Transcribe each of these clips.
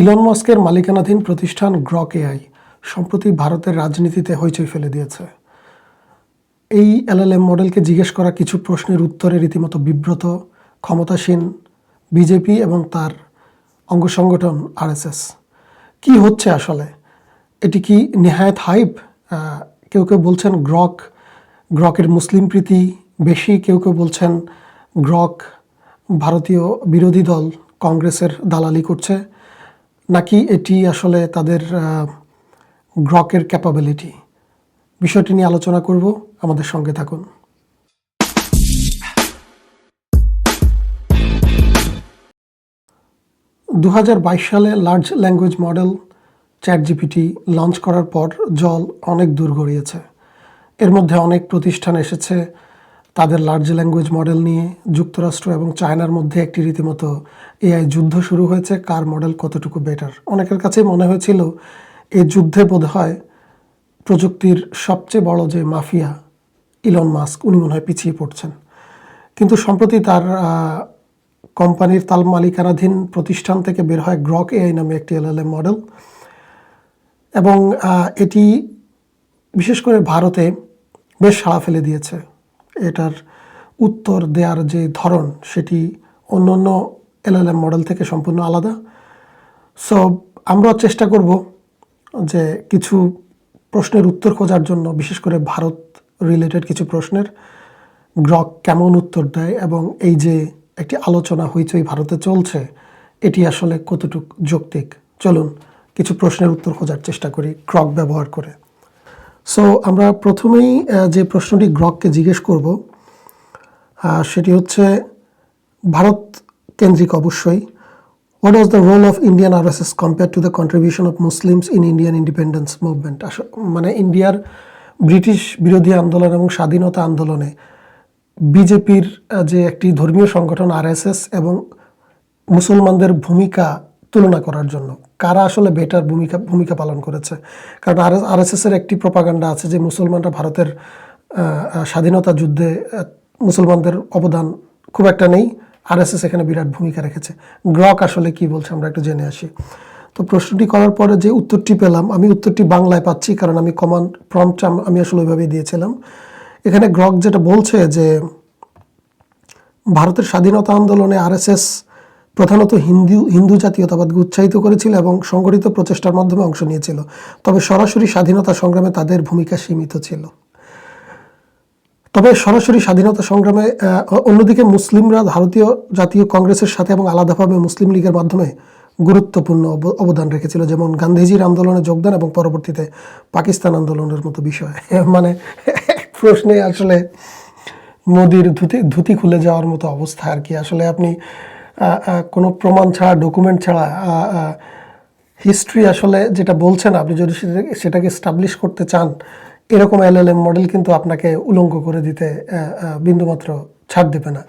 Elon মস্কের মালিকানাধীন প্রতিষ্ঠান Grok AI সম্প্রতি ভারতের রাজনীতিতে হইচই ফেলে দিয়েছে। এই এলএলএম মডেলকে জিজ্ঞেস করা কিছু প্রশ্নের উত্তরে রীতিমতো বিব্রত, ক্ষমতাসীন, বিজেপি এবং তার অঙ্গ সংগঠন আরএসএস। কি হচ্ছে আসলে? এটি কি নেহায়ত হাইপ? কেউ কেউ বলছেন গ্রক, গ্রকের মুসলিম প্রীতি বেশি, কেউ কেউ বলছেন গ্রক ভারতীয় বিরোধী দল কংগ্রেসের দালালি করছে। নাকি এটি আসলে তাদের গ্রকের ক্যাপাবিলিটি বিষয়টি নিয়ে আলোচনা করব, আমাদের সঙ্গে থাকুন। দু হাজার বাইশ সালে large language model ChatGPT launch করার পর জল অনেক দূর গড়িয়েছে। এর মধ্যে অনেক প্রতিষ্ঠান এসেছে তাদের লার্জ ল্যাঙ্গুয়েজ মডেল নিয়ে যুক্তরাষ্ট্র এবং চায়নার মধ্যে একটি রীতিমতো এআই যুদ্ধ শুরু হয়েছে। কার মডেল কতটুকু বেটার অনেকের কাছেই মনে হয়েছিল এই যুদ্ধে বোধহয় প্রযুক্তির সবচেয়ে বড় যে মাফিয়া ইলন মাস্ক উনি মনে হয় পিছিয়ে পড়ছেন। কিন্তু সম্প্রতি তার কোম্পানির তাল মালিকানাধীন প্রতিষ্ঠান থেকে বের হয় গ্রক এআই নামে একটি এলএলএম মডেল এবং এটি বিশেষ করে ভারতে বেশ সাড়া ফেলে দিয়েছে। এটার উত্তর দেওয়ার যে ধরন, সেটি অন্য অন্য এলএলএম মডেল থেকে সম্পূর্ণ আলাদা। সো আমরা চেষ্টা করব যে কিছু প্রশ্নের উত্তর খোঁজার জন্য, বিশেষ করে ভারত রিলেটেড কিছু প্রশ্নের। গ্রক কেমন উত্তর দেয় এবং এই যে একটি আলোচনা হইচই ভারতে চলছে, এটি আসলে কতটুক যৌক্তিক? চলুন, কিছু প্রশ্নের উত্তর খোঁজার চেষ্টা করি, গ্রক ব্যবহার করে। সো আমরা প্রথমেই যে প্রশ্নটি গ্রককে জিজ্ঞেস করব সেটি হচ্ছে, ভারত কেন্দ্রিক অবশ্যই what was the role of Indian RSS compare to the contribution of Muslims in Indian independence movement মানে ইন্ডিয়ার ব্রিটিশ বিরোধী আন্দোলন এবং স্বাধীনতা আন্দোলনে বিজেপির যে একটি ধর্মীয় সংগঠন আরএসএস এবং মুসলমানদের ভূমিকা তুলনা করার জন্য। কারা আসলে বেটার ভূমিকা ভূমিকা পালন করেছে? কারণ আর আরএসএস এর একটি প্রপাগান্ডা আছে যে মুসলমানরা ভারতের স্বাধীনতা যুদ্ধে মুসলমানদের অবদান খুব একটা নেই। আরএসএস এখানে বিরাট ভূমিকা রেখেছে। গ্রক আসলে কি বলছে আমরা একটু জেনে আসি। তো প্রশ্নটি করার পরে যে উত্তরটি পেলাম, আমি উত্তরটি বাংলায় পাচ্ছি কারণ আমি কমান্ড প্রম্পট আমি আসলে ওইভাবেই দিয়েছিলাম। এখানে গ্রক যেটা বলছে যে, ভারতের স্বাধীনতা আন্দোলনে আরএসএস প্রধানত হিন্দু হিন্দু জাতীয়তাবাদকে উৎসাহিত করেছিল এবং সংগঠিত প্রচেষ্টার মাধ্যমে অংশ নিয়েছিল। তবে সরাসরি স্বাধীনতা সংগ্রামে তাদের ভূমিকা সীমিত ছিল। তবে সরাসরি স্বাধীনতা সংগ্রামে অন্যদিকে মুসলিমরা ভারতীয় জাতীয় কংগ্রেসের সাথে এবং আলাদাভাবে মুসলিম লীগের মাধ্যমে গুরুত্বপূর্ণ অব- অবদান রেখেছিল। যেমন গান্ধীজির আন্দোলনে যোগদান এবং পরবর্তীতে পাকিস্তান আন্দোলনের মতো বিষয়। মানে প্রশ্নে আসলে মোদির ধুতি ধুতি খুলে যাওয়ার মতো অবস্থা আর কি। আসলে আপনি কোনো প্রমাণ ছাড়া ডকুমেন্ট ছাড়া হিস্ট্রি আসলে যেটা বলছেন, আপনি যদি সেটা- সেটাকে স্টাবলিশ করতে চান, এরকম এলএলএম মডেল কিন্তু আপনাকে উলঙ্গ করে দিতে বিন্দুমাত্র ছাড় দেবে না।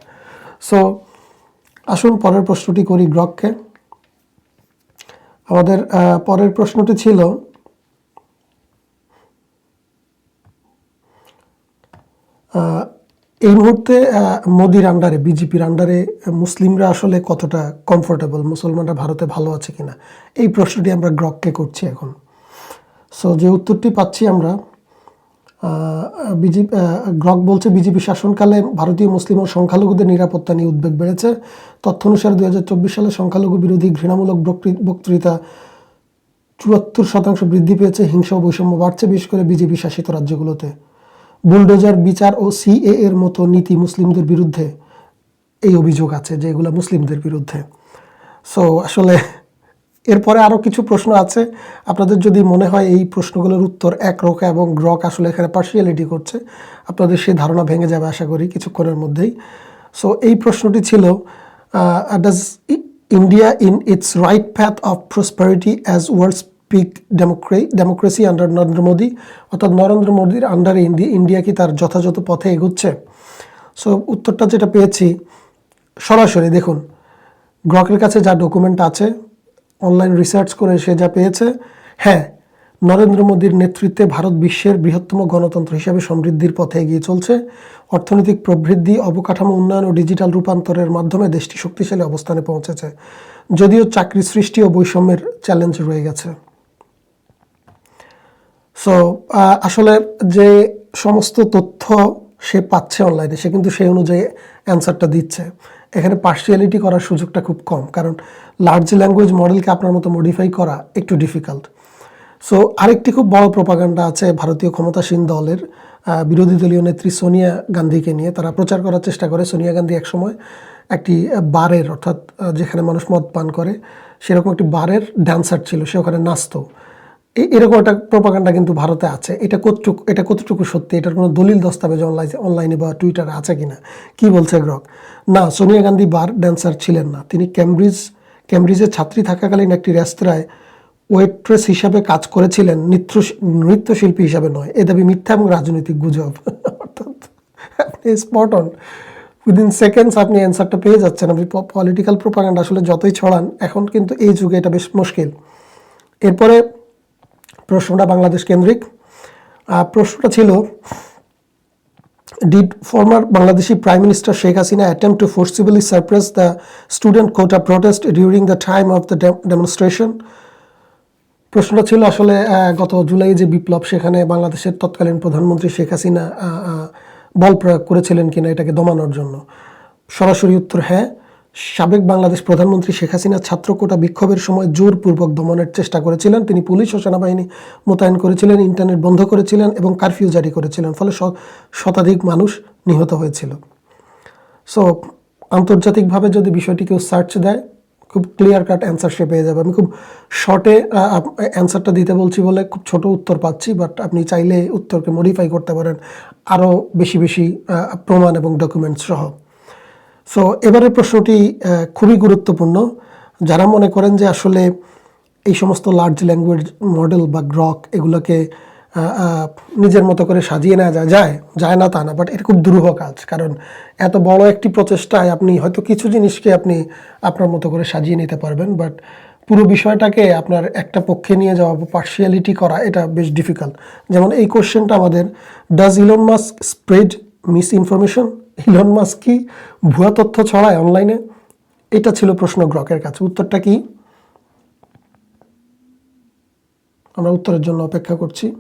সো আসুন পরের প্রশ্নটি করি গ্রককে আমাদের পরের প্রশ্নটি ছিল এই মুহূর্তে মোদির আন্ডারে বিজেপির আন্ডারে মুসলিমরা আসলে কতটা কমফোর্টেবল মুসলমানরা ভারতে ভালো আছে কিনা? এই প্রশ্নটি আমরা গ্রককে করছি এখন। সো যে উত্তরটি পাচ্ছি আমরা বিজেপি গ্রক বলছে বিজেপি শাসনকালে ভারতীয় মুসলিম ও সংখ্যালঘুদের নিরাপত্তা নিয়ে উদ্বেগ বেড়েছে। তথ্য অনুসারে দুই হাজার চব্বিশ সালে সংখ্যালঘু বিরোধী ঘৃণামূলক বক্তৃ- বক্তৃতা চুয়াত্তর শতাংশ বৃদ্ধি পেয়েছে। হিংসা ও বৈষম্য বাড়ছে, বিশেষ করে বিজেপি শাসিত রাজ্যগুলোতে। বুলডোজার বিচার ও সিএ এর মতো নীতি মুসলিমদের বিরুদ্ধে এই অভিযোগ আছে যে এগুলো মুসলিমদের বিরুদ্ধে। সো আসলে এরপরে আরও কিছু প্রশ্ন আছে। আপনাদের যদি মনে হয় এই প্রশ্নগুলোর উত্তর একরোখা এবং গ্রক আসলে এখানে পার্সিয়ালিটি করছে, আপনাদের সেই ধারণা ভেঙে যাবে আশা করি কিছুক্ষণের মধ্যেই। সো এই প্রশ্নটি ছিল does India in its right path of prosperity as world's peak democracy under Narendra Modi, অর্থাৎ নরেন্দ্র মোদীর আন্ডারে ইন্ডিয়া ইন্ডিয়া কি তার যথাযথ পথে এগোচ্ছে? সো উত্তরটা যেটা পেয়েছি, সরাসরি দেখুন গ্রকের কাছে যা ডকুমেন্ট আছে অনলাইন রিসার্চ করে সে যা পেয়েছে হ্যাঁ নরেন্দ্র মোদীর নেতৃত্বে ভারত বিশ্বের বৃহত্তম গণতন্ত্র হিসেবে সমৃদ্ধির পথে এগিয়ে চলছে। অর্থনৈতিক প্রবৃদ্ধি, অবকাঠামো উন্নয়ন ও ডিজিটাল রূপান্তরের মাধ্যমে দেশটি শক্তিশালী অবস্থানে পৌঁছেছে। যদিও চাকরি সৃষ্টি ও বৈষম্যের চ্যালেঞ্জ রয়ে গেছে। সো আসলে যে সমস্ত তথ্য সে পাচ্ছে অনলাইনে সে কিন্তু সেই অনুযায়ী অ্যান্সারটা দিচ্ছে। এখানে পার্সিয়ালিটি করার সুযোগটা খুব কম, কারণ লার্জ ল্যাঙ্গুয়েজ মডেলকে আপনার মতো মডিফাই করা একটু ডিফিকাল্ট সো আরেকটি খুব বড় প্রপাগান্ডা আছে ভারতীয় ক্ষমতাসীন দলের বিরোধী দলীয় নেত্রী সোনিয়া গান্ধীকে নিয়ে। তারা প্রচার করার চেষ্টা করে। সোনিয়া গান্ধী একসময় একটি বারের, অর্থাৎ যেখানে মানুষ মদ পান করে, সেরকম একটি বারের ড্যান্সার ছিল। সে ওখানে নাচতো। এরকম একটা প্রপাগান্ডা কিন্তু ভারতে আছে। এটা কতটুকু এটা কতটুকু সত্যি? এটার কোনো দলিল দস্তাবেজ অনলাইনে অনলাইনে বা টুইটারে আছে কিনা? কি বলছে গ্রক না সোনিয়া গান্ধী বার ড্যান্সার ছিলেন না। তিনি ক্যামব্রিজ ক্যামব্রিজের ছাত্রী থাকাকালীন একটি রেস্তোরাঁয় ওয়েট্রেস হিসাবে কাজ করেছিলেন। নৃত্য, নৃত্যশিল্পী হিসাবে নয়। এ দাবি মিথ্যা এবং রাজনৈতিক গুজব। অর্থাৎ স্পট অন উইদিন সেকেন্ডস আপনি অ্যান্সারটা পেয়ে যাচ্ছেন। আপনি পলিটিক্যাল প্রোপাগান্ডা আসলে যতই ছড়ান, এখন কিন্তু এই যুগে এটা বেশ মুশকিল। এরপরে প্রশ্নটা বাংলাদেশ কেন্দ্রিক। প্রশ্নটা ছিল did former Bangladeshi prime minister Sheikh Hasina attempt to forcibly suppress the student quota protest during the time of the demonstration প্রশ্নটা ছিল আসলে গত জুলাই যে বিপ্লব, সেখানে বাংলাদেশের তৎকালীন প্রধানমন্ত্রী শেখ হাসিনা বল প্রয়োগ করেছিলেন কিনা এটাকে দমানোর জন্য। সরাসরি উত্তর হ্যাঁ। সাবেক বাংলাদেশ প্রধানমন্ত্রী শেখ হাসিনা ছাত্র কোটা বিক্ষোভের সময় জোরপূর্বক দমনের চেষ্টা করেছিলেন। তিনি পুলিশ ও সেনাবাহিনী মোতায়েন করেছিলেন, ইন্টারনেট বন্ধ করেছিলেন এবং কারফিউ জারি করেছিলেন, ফলে শতাধিক মানুষ নিহত হয়েছিল। সো, আন্তর্জাতিকভাবে যদি বিষয়টি কেউ সার্চ দেয়, খুব ক্লিয়ার কাট অ্যান্সার সে পেয়ে যাবে। আমি খুব শর্টে অ্যান্সারটা দিতে বলছি বলে খুব ছোট উত্তর পাচ্ছি বাট আপনি চাইলে উত্তরকে মডিফাই করতে পারেন। আরও বেশি বেশি প্রমাণ এবং ডকুমেন্টস সহ। সো এবারের প্রশ্নটি খুবই গুরুত্বপূর্ণ। যারা মনে করেন যে আসলে এই সমস্ত লার্জ ল্যাঙ্গুয়েজ মডেল বা গ্রক এগুলোকে নিজের মতো করে সাজিয়ে নেওয়া যায় যায় যায় না তা না বাট এটা খুব দুরূহ কাজ। কারণ এত বড় একটি প্রচেষ্টায় আপনি হয়তো কিছু জিনিসকে আপনি আপনার মতো করে সাজিয়ে নিতে পারবেন বাট পুরো বিষয়টাকে আপনার একটা পক্ষে নিয়ে যাওয়া বা পার্সিয়ালিটি করা, এটা বেশ ডিফিকাল্ট যেমন এই কোশ্চেনটা আমাদের does Elon Musk spread misinformation Elon Musk কি ভুয়া তথ্য ছড়ায় অনলাইনে এটা ছিল প্রশ্ন গ্রকের কাছে। উত্তরটা কি? আমরা উত্তরের জন্য অপেক্ষা করছি।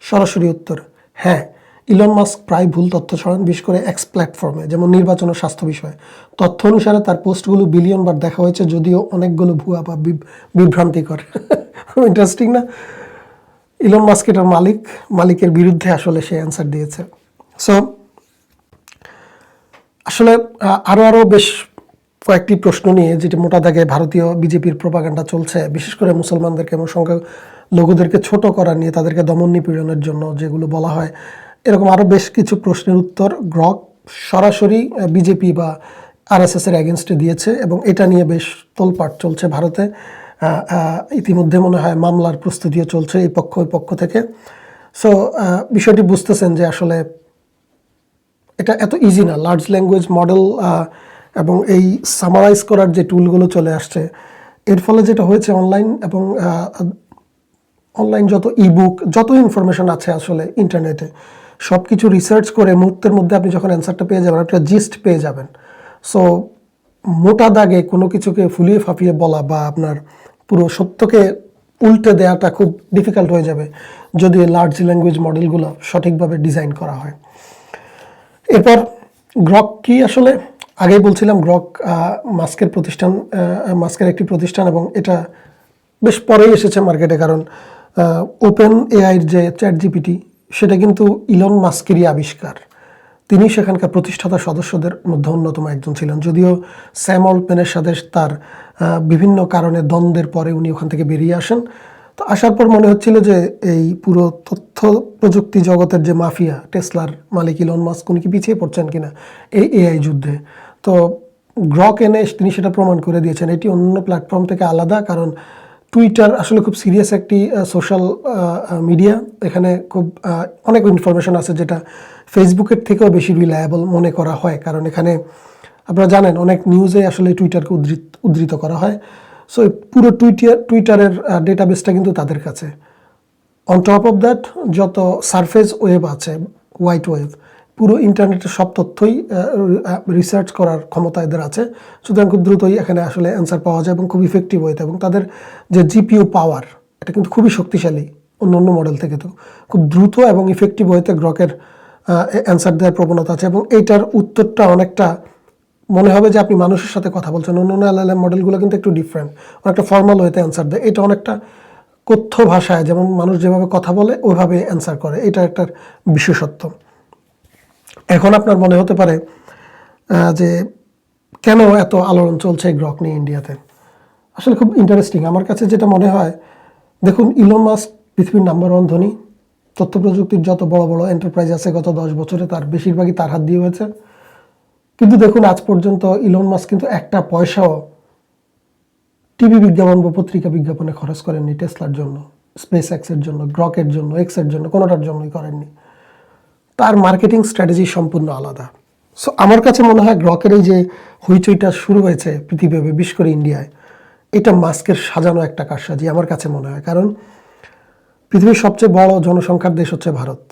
সরাসরি উত্তর হ্যাঁ ইলন মাস্ক প্রায় ভুল তথ্য ছড়ান, বিশেষ করে এক্স প্ল্যাটফর্মে যেমন নির্বাচন ও স্বাস্থ্য বিষয়ে। তথ্য অনুসারে তার পোস্টগুলো বিলিয়ন বার দেখা হয়েছে, যদিও অনেকগুলো ভুয়া বা বিভ- বিভ্রান্তিকর। ইন্টারেস্টিং না? ইলন মাস্ক এটার মালিক, মালিকের বিরুদ্ধে আসলে সে অ্যান্সার দিয়েছে। সো আসলে আরও আরও আরও বেশ কয়েকটি প্রশ্ন নিয়ে যেটি মোটা দাগে ভারতীয় বিজেপির প্রপাগান্ডা চলছে, বিশেষ করে মুসলমানদেরকে এবং সংখ্যা লঘুদেরকে ছোট করা নিয়ে তাদেরকে দমন নিপীড়নের জন্য যেগুলো বলা হয়, এরকম আরও বেশ কিছু প্রশ্নের উত্তর গ্রক সরাসরি বিজেপি বা আরএসএস এর এগেনস্টে দিয়েছে এবং এটা নিয়ে বেশ তোলপাট চলছে ভারতে। ইতিমধ্যে মনে হয় মামলার প্রস্তুতিও চলছে এই পক্ষ, ওই পক্ষ থেকে। সো বিষয়টি বুঝতেছেন যে আসলে এটা এত ইজি না। লার্জ ল্যাঙ্গুয়েজ মডেল এবং এই সামারাইজ করার যে টুলগুলো চলে আসছে, এর ফলে যেটা হয়েছে অনলাইন এবং অনলাইন যত ইবুক যত ইনফরমেশন আছে আসলে ইন্টারনেটে সব কিছু রিসার্চ করে মুহূর্তের মধ্যে আপনি যখন অ্যান্সারটা পেয়ে যাবেন, একটা জিস্ট পেয়ে যাবেন। সো মোটা দাগে কোনো কিছুকে ফুলিয়ে ফাঁপিয়ে বলা বা আপনার পুরো সত্যকে উল্টে দেওয়াটা খুব ডিফিকাল্ট হয়ে যাবে যদি লার্জ ল্যাঙ্গুয়েজ মডেলগুলো সঠিকভাবে ডিজাইন করা হয়। এরপর গ্রক কি আসলে? আগেই বলছিলাম গ্রক মাস্কের প্রতিষ্ঠান মাস্কের একটি প্রতিষ্ঠান এবং এটা বেশ পরেই এসেছে মার্কেটে কারণ ওপেন এআইয়ের যে চ্যাট জিপিটি সেটা কিন্তু ইলন মাস্কেরই আবিষ্কার। তিনি সেখানকার প্রতিষ্ঠাতা সদস্যদের মধ্যে অন্যতম একজন ছিলেন। যদিও স্যাম অল্টম্যানের সাথে তার বিভিন্ন কারণে দ্বন্দ্বের পরে উনি ওখান থেকে বেরিয়ে আসেন। তো আসার পর মনে হচ্ছিল যে এই পুরো তথ্য প্রযুক্তি জগতের যে মাফিয়া, টেসলার মালিক ইলন মাস্ক, উনি কি পিছিয়ে পড়ছেন কিনা? এই এআই যুদ্ধে। তো গ্রক এনে তিনি সেটা প্রমাণ করে দিয়েছেন। এটি অন্য প্ল্যাটফর্ম থেকে আলাদা, কারণ টুইটার আসলে খুব সিরিয়াস একটি সোশ্যাল মিডিয়া এখানে খুব অনেক ইনফরমেশন আছে যেটা ফেসবুকের থেকেও বেশি রিলায়েবল মনে করা হয়। কারণ এখানে আপনারা জানেন, অনেক নিউজে আসলে টুইটারকে উদ্ধৃত উদ্ধৃত করা হয়। সো পুরো টুইটার টুইটারের ডেটাবেসটা কিন্তু তাদের কাছে। অন টপ অফ দ্যাট যত সারফেস ওয়েব আছে হোয়াইট ওয়েব পুরো ইন্টারনেটের সব তথ্যই রিসার্চ করার ক্ষমতা এদের আছে। সুতরাং খুব দ্রুতই এখানে আসলে অ্যান্সার পাওয়া যায় এবং খুব ইফেক্টিভ ওয়েতে এবং তাদের যে জিপিও পাওয়ার এটা কিন্তু খুবই শক্তিশালী অন্য অন্য মডেল থেকে তো। খুব দ্রুত এবং ইফেক্টিভ ওয়েতে গ্রকের অ্যান্সার দেওয়ার প্রবণতা আছে এবং এইটার উত্তরটা অনেকটা মনে হবে যে আপনি মানুষের সাথে কথা বলছেন। অন্য অন্য এলএলএম মডেলগুলো কিন্তু একটু ডিফারেন্ট অনেকটা ফর্মাল হয়েতে অ্যান্সার দেয়। এটা অনেকটা কথ্য ভাষায় যেমন মানুষ যেভাবে কথা বলে ওইভাবে অ্যান্সার করে। এটা একটা বিশেষত্ব। এখন আপনার মনে হতে পারে যে কেন এত আলোড়ন চলছে গ্রক নিয়ে ইন্ডিয়াতে? আসলে খুব ইন্টারেস্টিং আমার কাছে যেটা মনে হয়, দেখুন ইলন মাস্ক পৃথিবীর নাম্বার ওয়ান ধনী, তথ্য প্রযুক্তির যত বড় বড় এন্টারপ্রাইজ আছে গত দশ বছরে তার বেশিরভাগই তার হাত দিয়ে হয়েছে। কিন্তু দেখুন, আজ পর্যন্ত ইলন মাস কিন্তু একটা পয়সাও টিভি বিজ্ঞাপন বা পত্রিকা বিজ্ঞাপনে খরচ করেননি টেসলার জন্য স্পেস এক্সের জন্য গ্রকের জন্য এক্সের জন্য, কোনোটার জন্যই করেননি। তার মার্কেটিং স্ট্র্যাটেজি সম্পূর্ণ আলাদা। সো আমার কাছে মনে হয় গ্রকের এই যে হইচইটা শুরু হয়েছে পৃথিবীভাবে, বিশেষ করে ইন্ডিয়ায়, এটা মাস্কের সাজানো একটা কারসাজি আমার কাছে মনে হয়। কারণ পৃথিবীর সবচেয়ে বড় জনসংখ্যার দেশ হচ্ছে ভারত।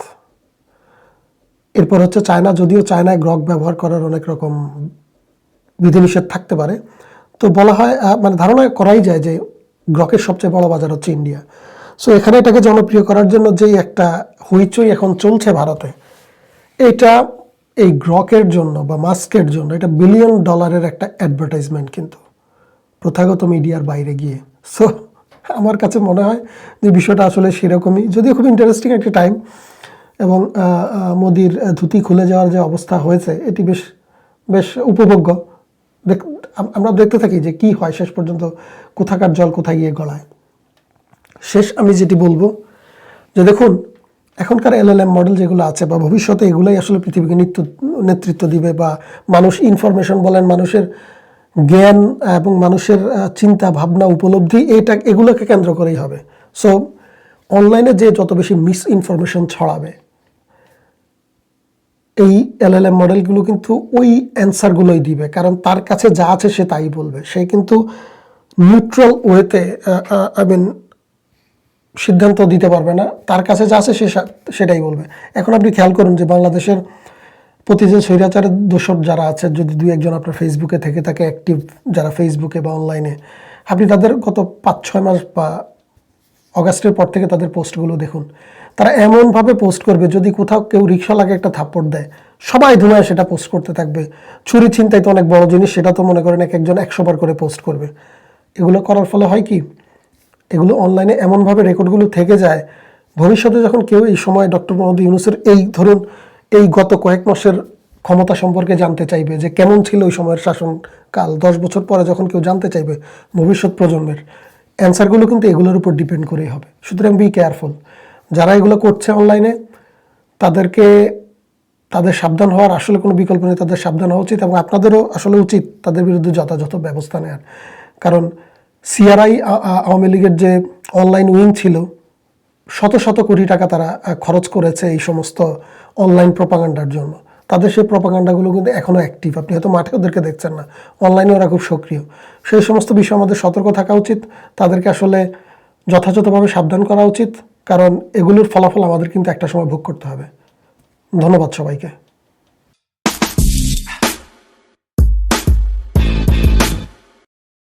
এরপর হচ্ছে চায়না। যদিও চায়নায় গ্রক ব্যবহার করার অনেক রকম বিধিনিষেধ থাকতে পারে, তো বলা হয় মানে ধারণা করাই যায় যে গ্রকের সবচেয়ে বড় বাজার হচ্ছে ইন্ডিয়া। সো এখানে এটাকে জনপ্রিয় করার জন্য যেই একটা হইচই এখন চলছে ভারতে এটা এই গ্রকের জন্য বা মাস্কের জন্য এটা বিলিয়ন ডলারের একটা অ্যাডভার্টাইজমেন্ট কিন্তু। প্রথাগত মিডিয়ার বাইরে গিয়ে। সো আমার কাছে মনে হয় যে বিষয়টা আসলে সেরকমই। যদিও খুব ইন্টারেস্টিং একটা টাইম এবং মোদির ধুতি খুলে যাওয়ার যে অবস্থা হয়েছে, এটি বেশ বেশ উপভোগ্য। আমরা দেখতে থাকি যে কি হয় শেষ পর্যন্ত কোথাকার জল কোথায় গিয়ে গলায়। শেষ আমি যেটি বলব যে দেখুন এখনকার এলএলএম মডেল যেগুলো আছে বা ভবিষ্যতে এগুলোই আসলে পৃথিবীকে নিত্য, নেতৃত্ব দিবে বা মানুষ ইনফরমেশন বলেন, মানুষের জ্ঞান এবং মানুষের চিন্তা, ভাবনা, উপলব্ধি এটা, এগুলোকে কেন্দ্র করেই হবে। সো অনলাইনে যে যত বেশি মিস ইনফরমেশন ছড়াবে, এই এলএলএম মডেলগুলো কিন্তু ওই অ্যান্সারগুলোই দিবে। কারণ তার কাছে যা আছে সে তাই বলবে। সে কিন্তু নিউট্রাল ওয়েতে আই মিন সিদ্ধান্ত দিতে পারবে না, তার কাছে যা আছে সে সেটাই বলবে। এখন আপনি খেয়াল করুন যে বাংলাদেশের প্রতি যে স্বৈরাচারের দোষর যারা আছে যদি দুই একজন আপনার ফেসবুকে থেকে থাকে অ্যাক্টিভ যারা ফেসবুকে বা অনলাইনে আপনি তাদের গত পাঁচ ছয় মাস বা অগাস্টের পর থেকে তাদের পোস্টগুলো দেখুন। তারা এমনভাবে পোস্ট করবে, যদি কোথাও কেউ রিক্সাওয়ালাকে একটা থাপ্পড় দেয়, সবাই ধুমায় সেটা পোস্ট করতে থাকবে। চুরি ছিনতাই তো অনেক বড় জিনিস, সেটা তো মনে করেন এক একজন একশো বার করে পোস্ট করবে। এগুলো করার ফলে হয় কি? এগুলো অনলাইনে এমনভাবে রেকর্ডগুলো থেকে যায়, ভবিষ্যতে যখন কেউ এই সময় ডক্টর মোহাম্মদ ইউনুসের এই ধরুন, এই গত কয়েক মাসের ক্ষমতা সম্পর্কে জানতে চাইবে যে কেমন ছিল ওই সময়ের শাসনকাল, দশ বছর পরে যখন কেউ জানতে চাইবে ভবিষ্যৎ প্রজন্মের, অ্যান্সারগুলো কিন্তু এগুলোর উপর ডিপেন্ড করেই হবে। সুতরাং বি কেয়ারফুল যারা এগুলো করছে অনলাইনে তাদেরকে, তাদের সাবধান হওয়ার আসলে কোনো বিকল্প নেই, তাদের সাবধান হওয়া উচিত এবং আপনাদেরও আসলে উচিত তাদের বিরুদ্ধে যথাযথ ব্যবস্থা নেওয়ার কারণ সিআরআই আওয়ামী লীগের যে অনলাইন উইং ছিল, শত শত কোটি টাকা তারা খরচ করেছে এই সমস্ত অনলাইন প্রপাগান্ডার জন্য। তাদের সেই প্রপাগান্ডাগুলো কিন্তু এখনও অ্যাক্টিভ আপনি হয়তো মাঠে ওদেরকে দেখছেন না। অনলাইনে ওরা খুব সক্রিয়। সেই সমস্ত বিষয়ে আমাদের সতর্ক থাকা উচিত। তাদেরকে আসলে যথাযথভাবে সাবধান করা উচিত। কারণ এগুলোর ফলাফল আমাদের কিন্তু একটা সময় ভোগ করতে হবে। ধন্যবাদ সবাইকে।